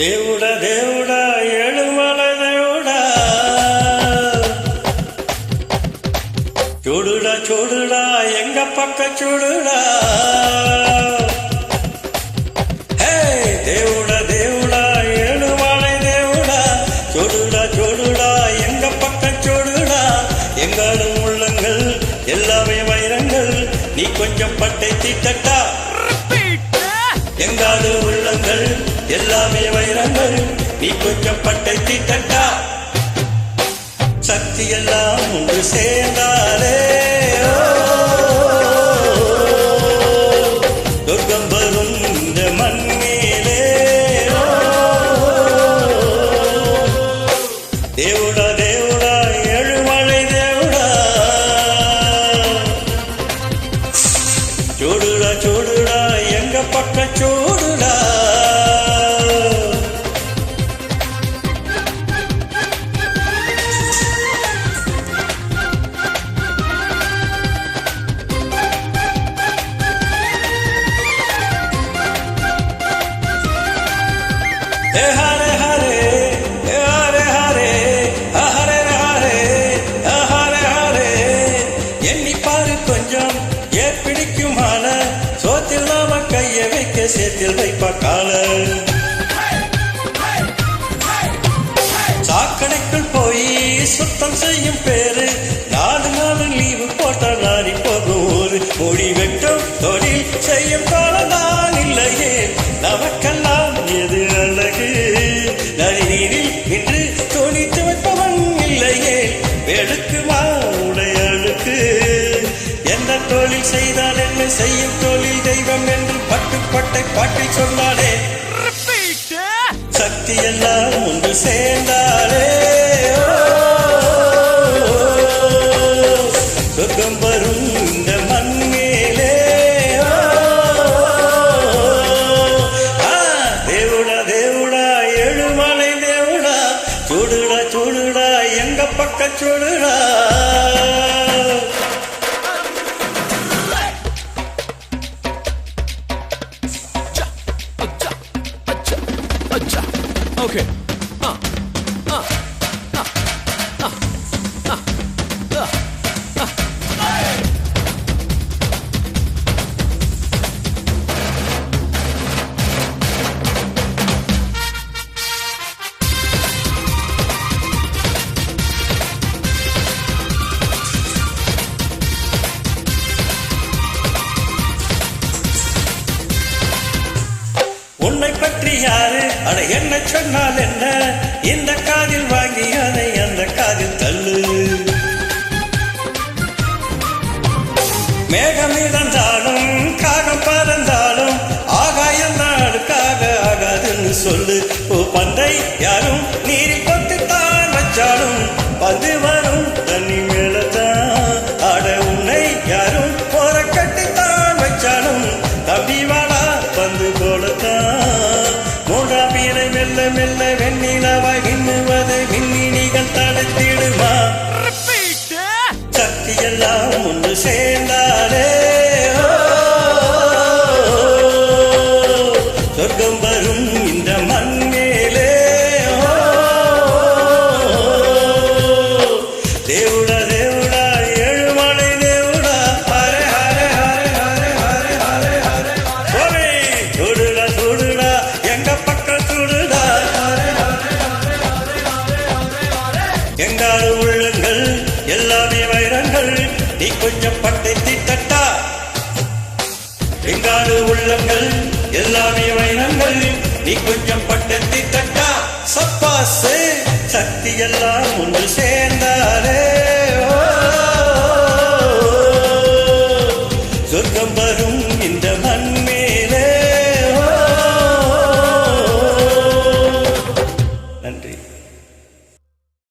దేవుడా దేవుడా ఏడుమల దేవుడా చూడుడా చూడుడా ఎంగ పక్క చూడుడా దేవుడా దేవుడా ஏழுமலை தேவுடா. చూடுடா చూடுடா எங்க பக்கம் చూடுடா எங்காலும் உள்ளங்கள் எல்லாமே வைரங்கள். நீ கொஞ்சம் பட்டை தீட்டட்டா. எங்காலும் உள்ளங்கள் எல்லாமே வைரங்கள் நீ கொஞ்சம் பட்டை தீட்டட்டா சக்தி எல்லாம் ஒன்று சேர்ந்தாலே. வைக்க சேத்தில் வைப்பா கால சாக்கடைக்குள் போய் சுத்தம் செய்யும் பேரு. நாலு நாள் லீவு போட்டால் நாரி போகும் ஒரு மொழி வெட்டும் தொழில் செய்யும் தொழில் தெய்வம் என்று பட்டுப்பட்டை பாட்டில் சொன்னாலே சக்தி எல்லாம் ஒன்று சேர்ந்தாலே. சொர்க்கம் வரும் இந்த மண்ணிலே. தேவுடா தேவுடா ஏழுமலை தேவுடா. சூடுடா சூடுடா எங்க பக்க சூடுடா. Okay. உன்னை பற்றி யாரு? அட என்ன சொன்னால் என்ன? இந்த காதில் வாங்கி அதை அந்த காதில் தள்ளு. மேகம் இழந்தாலும் காகம் பறந்தாலும் ஆகாயம் நாளுக்காக ஆகாதுன்னு சொல்லு. ஓ பந்தை யாரும் நீரி கொத்தித்தான் வச்சாலும் பந்து வரும் தண்ணி மேலதான். ஆட உன்னை யாரும் போற கட்டித்தான் வச்சாலும் தம்பி மெல்ல வெண்ணிலவாய் மின்னுவது மின்னினிகள் தடுத்திடுமா? சக்தி எல்லாம் ஒன்று சேர்ந்தாலே எங்காடு எல்லாமே வைரங்கள். நீ கொஞ்சம் பட்டை தீட்டட்டா? எங்காடு உள்ளங்கள் எல்லாமே வைரங்கள். நீ கொஞ்சம் பட்டை தீட்டட்டா? சப்பாசு சக்தி எல்லாம்